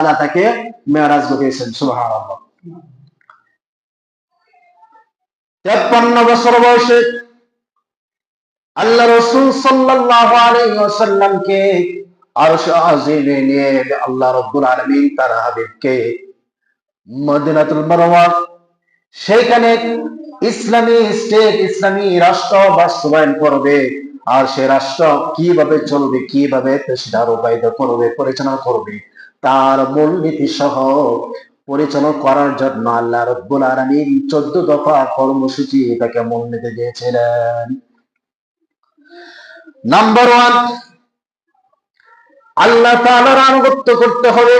তাআলা তাকে মেরাজ ঘটিয়েছেন সুবহানাল্লাহ। তেপ্পান্ন বছর বয়সে আল্লাহ রসুল আজিমে নিয়ে আল্লাহ তার হাবিবকে মদিনাতুল মারওয়া সেখানে ইসলামী স্টেট, ইসলামী রাষ্ট্র বাস্তবায়ন করবে আর সে রাষ্ট্র কীভাবে চলবে, কীভাবে সেটা রূপায়িত করবে, পরিচালনা করবে। তার মূলনীতি সহ পরিচালনা করার জন্য আল্লাহ রব্বুল আলামিন চোদ্দ দফা কর্মসূচি তাকে মূলনীতি দিয়েছিলেন নাম্বার ওয়ান আল্লাহ তাআলার আনুগত্য করতে হবে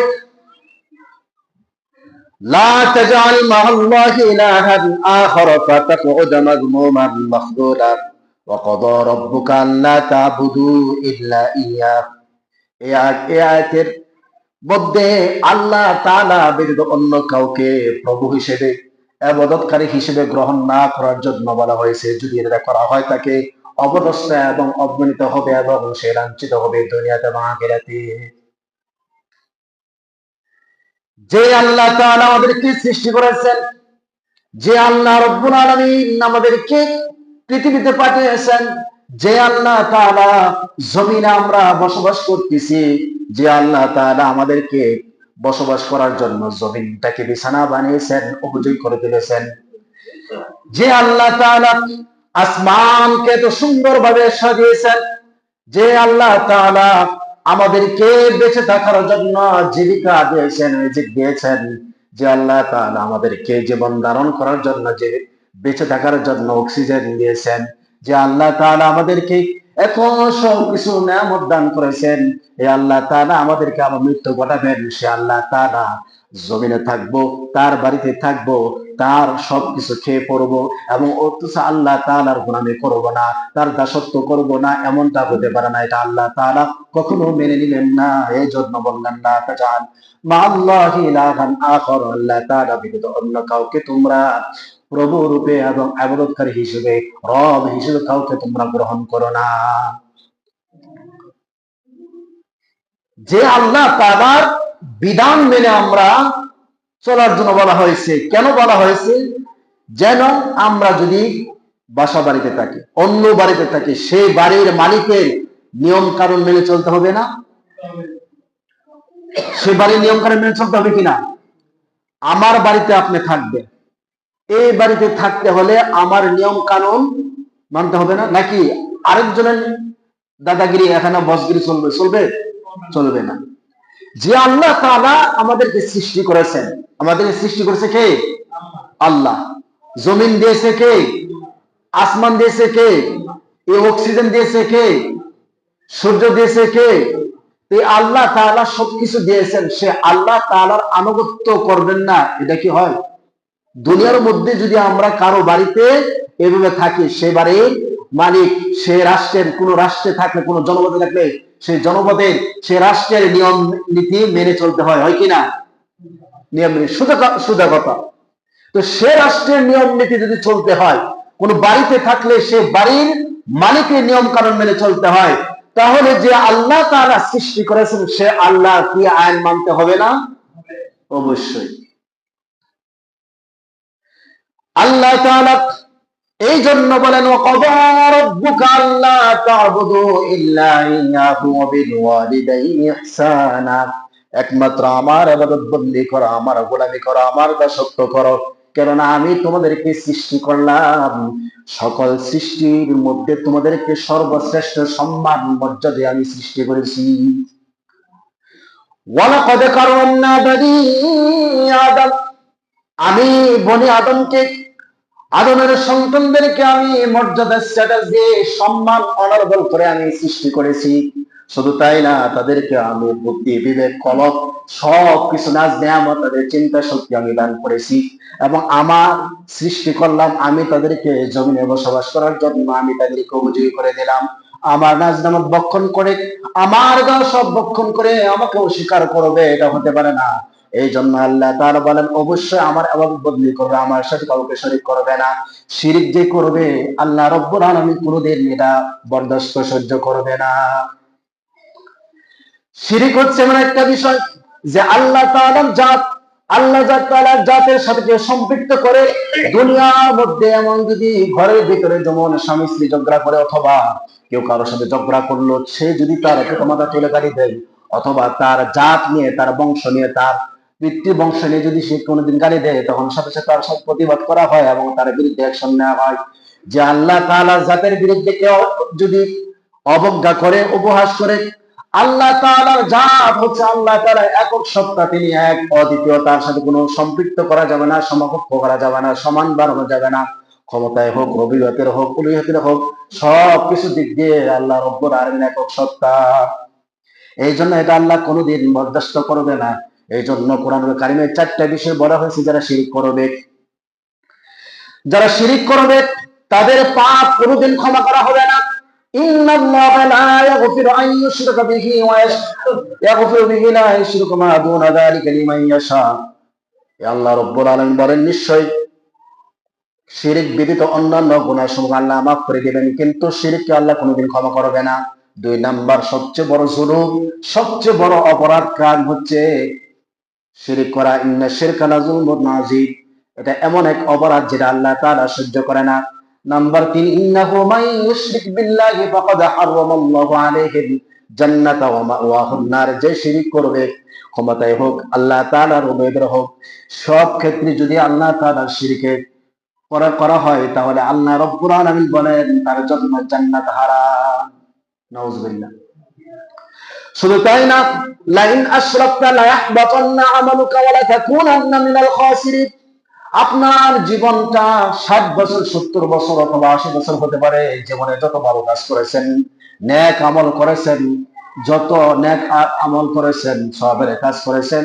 لا تجعل مع الله إلها آخر فتقعد مذموما مخذولا وقضى ربك ألا تعبدوا إلا إياه এই আয়াত- এই আয়াতের মধ্যে আল্লাহ তাআলা ব্যতীত অন্য কাউকে প্রভু হিসেবে, আবাদতকারী হিসেবে গ্রহণ না করার জন্য বলা হয়েছে। যদি এটা করা হয় তাকে অবদস্ত এবং অবমানিত হবে এবং সে লাঞ্ছিত হবে দুনিয়াতে এবং যে আল্লাহ তাআলা আমাদেরকে সৃষ্টি করেছেন, যে আল্লাহ রব্বুল আলামিন আমাদেরকে পৃথিবীতে পাঠিয়েছেন, যে আল্লাহ তাআলা জমিনে আমরা বসবাস করতেছি যে আল্লাহ তাআলা আমাদেরকে বসবাস করার জন্য জমিনটাকে বিছানা বানিয়েছেন উপযোগী করে দিয়েছেন যে আল্লাহ তাআলা আসমানকে তো সুন্দরভাবে সাজিয়েছেন, যে আল্লাহ তাআলা আমাদেরকে বেঁচে থাকার জন্য জীবিকা দিয়েছেন, রিজিক দিয়েছেন, যে আল্লাহ তাআলা আমাদেরকে জীবন ধারণ করার জন্য, যে বেঁচে থাকার জন্য অক্সিজেন দিয়েছেন, যে আল্লাহ তাআলা আমাদেরকে এত সব কিছু নিয়ামত দান করেছেন। এই আল্লাহ তাআলা আমাদেরকে আবার মৃত্যু ঘটাবেন, সে আল্লাহ তাআলা। জমিনে থাকব, তার বাড়িতে থাকব, তার সবকিছু খেয়ে পড়ব এবং আল্লাহ তাআলার গুনামি করব না, তার দাসত্ব করব না, এমনটা হতে পারে না, এটা আল্লাহ তাআলা কখনো মেনে নিলেন না। এই জন্য বললেন না তাজান মা আল্লাহ আল্লাহ তাআলা ব্যতীত অন্য কাউকে তোমরা প্রভু রূপে এবং আবাদতকারী হিসেবে, রব হিসেবে কাউকে তোমরা গ্রহণ করো না। যে আল্লাহ তাআলার বিধান মেনে আমরা চলার জন্য বলা হয়েছে, কেন বলা হয়েছে? যেন আমরা যদি বাসা বাড়িতে থাকি, অন্য বাড়িতে থাকি সেই বাড়ির মালিকের নিয়ম কারণ মেনে চলতে হবে না? সে বাড়ির নিয়ম কারণ মেনে চলতে হবে কিনা? আমার বাড়িতে আপনি থাকবেন। এই বাড়িতে থাকতে হলে আমার নিয়ম কানুন মানতে হবে না? নাকি আরেকজনের দাদাগিরি এখানে বসগিরি চলবে? চলবে? চলবে না। যে আল্লাহ তাআলা আমাদেরকে সৃষ্টি করেছেন, আমাদেরকে সৃষ্টি করেছে কে? আল্লাহ। জমিন দিয়েছে কে? আসমান দিয়েছে কে? এই অক্সিজেন দিয়েছে কে? সূর্য দিয়েছে কে? এই আল্লাহ তাআলা সবকিছু দিয়েছেন। সে আল্লাহ তাআলার আনুগত্য করবেন না, এটা কি হয়? দুনিয়ার মধ্যে যদি আমরা কারও বাড়িতে এভাবে থাকি, সে বাড়ির মালিক, সে রাষ্ট্রের, কোন রাষ্ট্রে থাকলে, কোন জনপদে থাকলে, সেই জনপদের সে রাষ্ট্রের নিয়ম, নীতি মেনে চলতে হয় হয় কিনা নিয়ম নীতি, সোজা কথা। তো সে রাষ্ট্রের নিয়ম, নীতি যদি চলতে হয়, কোন বাড়িতে থাকলে সে বাড়ির মালিকের নিয়ম কানুন মেনে চলতে হয়, তাহলে যে আল্লাহ তারা সৃষ্টি করেছেন, সে আল্লাহ কি আইন মানতে হবে না? অবশ্যই। আল্লাহ এই জন্য বলেন একমাত্র আমার আবাদত বন্দি করো, আমার গোলামি করো, আমার দাসত্ব করো। কেননা আমি তোমাদেরকে সৃষ্টি করলাম। সকল সৃষ্টির মধ্যে তোমাদেরকে সর্বশ্রেষ্ঠ সম্মান, মর্যাদা আমি সৃষ্টি করেছি। ওয়ালাকাদ কারামনা বনি আদম আমি বনি আদমকে, আদমের সন্তানদেরকে আমি মর্যাদা স্ট্যাটাস দিয়ে সম্মান অনারবল করে আমি সৃষ্টি করেছি। শুধু তাই না, তাদেরকে আমি বুদ্ধি, বিবেক কলক সব কিছু নাজ নেয়ামত, তাদের চিন্তা শক্তি আমি দান করেছি। এবং আমার সৃষ্টি করলাম, আমি তাদেরকে জমিনে বসবাস করার জন্য আমি তাদেরকে উপযোগী করে দিলাম। আমার নাজ নামত বক্ষণ করে, আমার গান সব বক্ষণ করে আমাকে অস্বীকার করবে, এটা হতে পারে না। এই জন্য আল্লাহ তার বলেন, অবশ্যই আমার আবাদ বদলি করবে, আমার সাথে কাউকে শরিক করবে না। শিরিক যে করবে, আল্লাহ রব্বুল আলামিন কোনোদিন এটা বরদাস্ত সহ্য করবে না। শিরিক হচ্ছে এমন একটা বিষয় যে আল্লাহ তাআলার জাত, আল্লাহ জাত তাআলার জাতের সাথে সম্পৃক্ত করে দুনিয়ার মধ্যে এমন যদি ঘরের ভিতরে যেমন স্বামী স্ত্রী ঝগড়া করে অথবা কেউ কারোর সাথে ঝগড়া করল, সে যদি তার পিতামাতা তুলে গাড়ি দেয়, অথবা তার জাত নিয়ে, তার বংশ নিয়ে, তার পিতৃ বংশ নিয়ে যদি সে কোনোদিন গালি দেয়, তখন সাথে সাথে তার সাথে প্রতিবাদ করা হয় এবং তার বিরুদ্ধে অ্যাকশন নেওয়া হয়। যে আল্লাহ তাআলা জাতের বিরুদ্ধে কেউ যদি অবজ্ঞা করে, উপহাস করে, আল্লাহ তাআলার জাত হচ্ছে আল্লাহ তাআলা একক সত্তা, তিনি এক, অদ্বিতীয়, তার সাথে কোনো সম্পৃক্ত করা যাবে না, সমকক্ষ করা যাবে না, সমান বাড়ানো যাবে না। ক্ষমতায় হোক রবিয়তের হোক উলিয়তের হোক সব কিছু দিক দিয়ে আল্লাহ রব্বুর আলমিন একক সত্তা। এই জন্য এটা আল্লাহ কোনোদিন বরদাস্ত করবে না। এই জন্য কোরআনুল কারিমের চারটা বিষয় বলা হয়েছে যারা শিরিক করবে। যারা শিরিক করবে, তাদের পাপ কোনোদিন ক্ষমা করা হবে না। কিন্তু সিরিককে আল্লাহ কোনোদিন ক্ষমা করবে না। দুই নাম্বার, সবচেয়ে বড় জুলুম, সবচেয়ে বড় অপরাধ কাজ হচ্ছে শিরিক করা, ইন্না শিরকা লাযুলমুন নাযীব এটা এমন এক অপরাধ যেটা আল্লাহ তাআলা সহ্য করে না। নাম্বার তিন, ইন্নাহু মান ইউশরিক বিল্লাহি ফাকাদ হারামাল্লাহু আলাইহি জান্নাতা ওয়া মাওয়াহুন নার। যে শিরিক করবে, ক্ষমতায় হোক, আল্লাহ তাআলার উবেদের হোক, সব ক্ষেত্রে যদি আল্লাহ তাআলার শিরিকে করা করা হয়, তাহলে আল্লাহ রব্বুল আলামিন বলেন, তার জন্য জান্নাত হারাম। নাউজুবিল্লাহ। শুধু তাই না, লাইন আশরাকতা লা ইয়াহবাতান্না আমালুকা ওয়া লা তাকুনান্না মিনাল খাসিরিন। আপনার জীবনটা ষাট বছর, সত্তর বছর অথবা আশি বছর হতে পারে জীবনে যত ভালো কাজ করেছেন ন্যাক আমল করেছেন, যত ন্যাক আমল করেছেন, সবের কাজ করেছেন,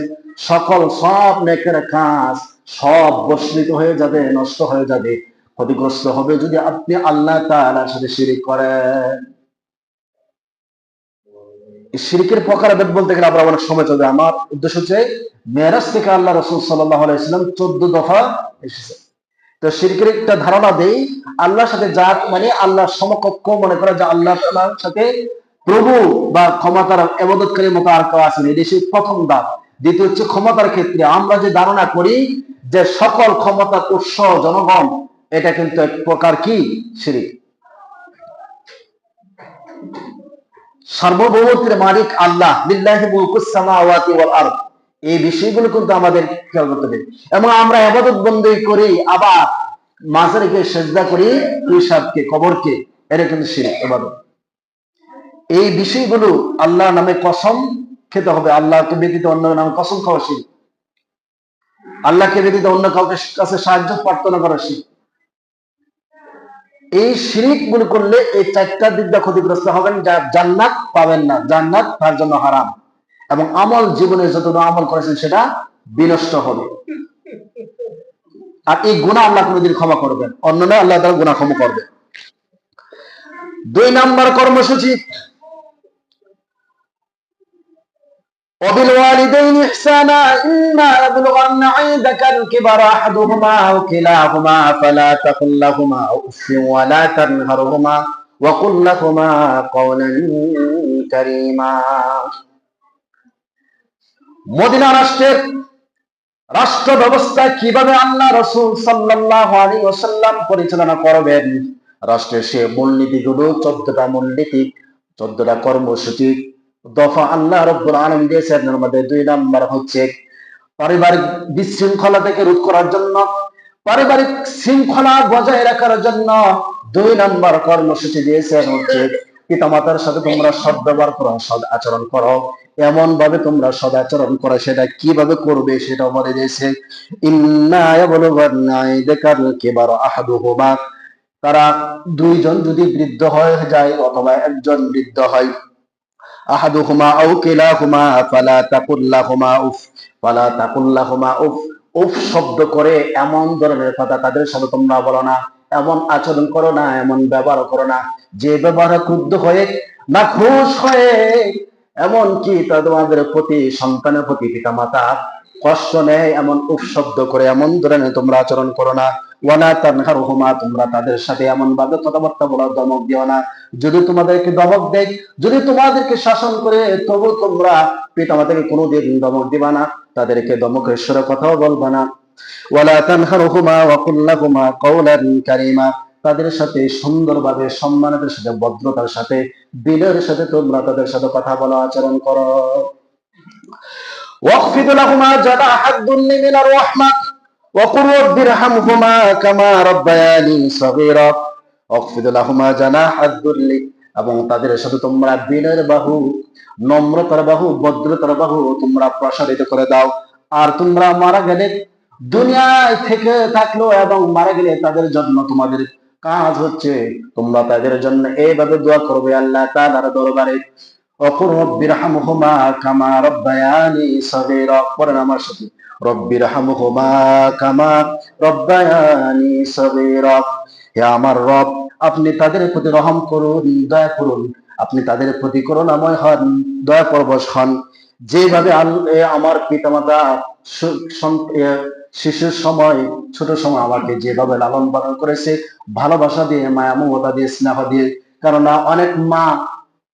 সকল সব নেকের কাজ সব বস্মিত হয়ে যাবে, নষ্ট হয়ে যাবে, ক্ষতিগ্রস্ত হবে যদি আপনি আল্লাহ তাআলার সাথে শিরিক করেন। শিরিকের প্রকারভেদ বলতে গেলে আমরা অনেক সময় চলবে আমার উদ্দেশ্য হচ্ছে মেরাজ থেকে আল্লাহ রসুল সাল্লাহ চোদ্দ দফা এসেছে। তো শিরকের একটা ধারণা দেই, আল্লাহর সাথে জাত মানে আল্লাহ সমকক্ষ মনে করা যে আল্লাহ সাথে প্রভু বা ক্ষমতার এবাদতকারীর মতো আর কেউ আসেন এই দেশের প্রথম দাপ দ্বিতীয় হচ্ছে ক্ষমতার ক্ষেত্রে। আমরা যে ধারণা করি যে সকল ক্ষমতার উৎস জনগণ, এটা কিন্তু এক প্রকার কি? শিরিক। সার্বভৌমত্বের মালিক আল্লাহ এই বিষয়গুলো কিন্তু আমাদের খেয়াল করতে হবে। এবং আমরা ইবাদত বন্দী করি, আবার মাজারকে সেজদা করি পিসাবকে কবরকে কিন্তু শিরক ইবাদত এই বিষয়গুলো আল্লাহ নামে কসম খেতে হবে। আল্লাহকে ব্যতীত অন্য নামে কসম খাওয়া শিরক। আল্লাহকে ব্যতীত অন্য কাউকে কাছে সাহায্য প্রার্থনা করা শিরক। এই শিরিকগুলো করলে এই চারটা দিক দিয়ে ক্ষতিগ্রস্ত হবেন যা জান্নাত পাবেন না। জান্নাত তার জন্য হারাম। এবং আমল জীবনে যতটুকু আমল করেছেন সেটা বিনষ্ট হবে। আর এই গুণা আল্লাহ কোনোদিন ক্ষমা করবেন। অন্য নয় আল্লাহ তারা গুণা ক্ষমা করবেন দুই নাম্বার কর্মসূচি। وبالوالدين إحسانا إما يبلغن عندك الكبر أحدهما أو كلاهما فلا تقل لهما أف ولا تنهرهما وقل لهما قولا كريما মদিনা রাষ্ট্রের রাষ্ট্র ব্যবস্থা কিভাবে আল্লাহ রসুল সাল্লাহ আলী ওসাল্লাম পরিচালনা করবেন রাষ্ট্রের সে মূলনীতিগুলো চোদ্দটা মূলনীতি চোদ্দটা কর্মসূচি দফা আল্লাহ রব্বুল আলম দিয়েছেন, এর মধ্যে দুই নাম্বার হচ্ছে পারিবারিক বিশৃঙ্খলা থেকে রোধ করার জন্য, পারিবারিক শৃঙ্খলা বজায় রাখার জন্য দুই নাম্বার কর্মসূচি দিয়েছেন হচ্ছে পিতামাতার সাথে তোমরা সদ ব্যবহার করো সদ আচরণ করো। এমন ভাবে তোমরা সদ আচরণ করো, সেটা কীভাবে করবে সেটা বলে দিয়েছে। তারা দুইজন যদি বৃদ্ধ হয়ে যায় অথবা একজন বৃদ্ধ হয় আহাদুহুমা শব্দ করে এমন ধরনের কথা তাদের সাথে তোমরা বলো না, এমন আচরণ করো না, এমন ব্যবহার করো না। যে ব্যবহারে ক্রুদ্ধ হয়ে, না খুশ হয়ে এমন কি তোমাদের প্রতি, সন্তানের প্রতি পিতা মাতা কষ্ট নেয়, এমন উপশব্দ করে, এমন ধরনের তোমরা আচরণ করো না। তানহার হুমা তোমরা তাদের সাথে এমন ভাবে কথাবার্তা বলার দমক দিও না। যদি তোমাদেরকে দমক দেয়, যদি তোমাদেরকে শাসন করে, তবু তোমরা কোনোদিন দমক দিবা না, তাদেরকে কথাও বলবা না। ওয়ালা তানহার হুমা ওয়াকুল্লাহুমা কওলান কারীমা, তাদের সাথে সুন্দরভাবে সম্মানের সাথে, ভদ্রতার সাথে বিনয়ের সাথে তোমরা তাদের সাথে কথা বলা, আচরণ করো। واخفض لهما جناح الذل من الرحمة وقل رب ارحمهما كما ربياني صغيرا واخفض لهما جناح الذل এবং তাদের সাথে তোমরা বিনয়ের বাহু নম্রতার বাহু ভদ্রতার বাহু তোমরা প্রসারিত করে দাও আর তোমরা মারা গেলে দুনিয়ায় থেকে থাকলো এবং মারা গেলে তাদের জন্য তোমাদের কাজ হচ্ছে তোমরা তাদের জন্য এইভাবে দোয়া করবে আল্লাহ তাআলার দরবারে আমার রব, আপনি তাদের প্রতি রহম করুন, দয়া করুন। আপনি তাদের প্রতি করুণাময় হন, দয়া পরবশ হন। যেভাবে আমার পিতামাতা শিশুর সময়, ছোট সময় আমাকে যেভাবে লালন পালন করেছে, ভালোবাসা দিয়ে, মায়া মমতা দিয়ে, স্নেহ দিয়ে, কেননা অনেক মা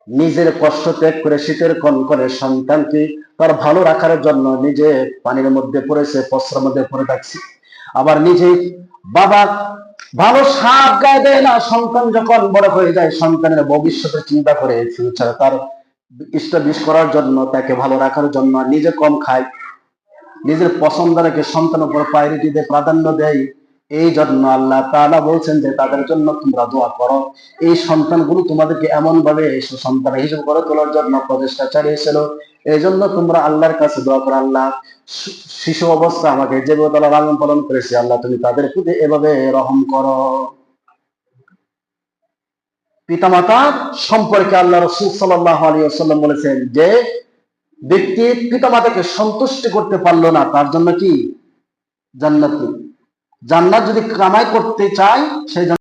নিজের কষ্ট ত্যাগ করে শীতের কন করে সন্তানকে তার ভালো রাখার জন্য নিজে পানির মধ্যে পড়েছে পশ্রের মধ্যে পড়ে থাকছে। আবার নিজে বাবা ভালো সাপ গায়ে দেয় না, সন্তান যখন বড় হয়ে যায়, সন্তানের ভবিষ্যতের চিন্তা করে ফিউচার তার ইস্টাবলিশ করার জন্য, তাকে ভালো রাখার জন্য নিজে কম খায়। নিজের পছন্দ রেখে সন্তানের উপর প্রায়োরিটি দিয়ে প্রাধান্য দেয়। এই জন্য আল্লাহ তাআলা বলছেন যে তাদের জন্য তোমরা দোয়া করো। এই সন্তানগুলো তোমাদেরকে এমন ভাবে সন্তান হিসেবে করে তোলার জন্য প্রচেষ্টা চালিয়েছিল এই জন্য তোমরা আল্লাহর কাছে দোয়া করো, আল্লাহ শিশু অবস্থা আমাকে যেভাবে তারা লালন পালন করেছে, আল্লাহ তুমি তাদের প্রতি এভাবে রহম করো। পিতামাতা সম্পর্কে আল্লাহ রসুল সাল্লাহ আলী আসাল্লাম বলেছেন যে ব্যক্তি পিতামাতাকে সন্তুষ্ট করতে পারল না, তার জন্য কি? জান্নাত। জান্নাত যদি কামাই করতে চায় সেই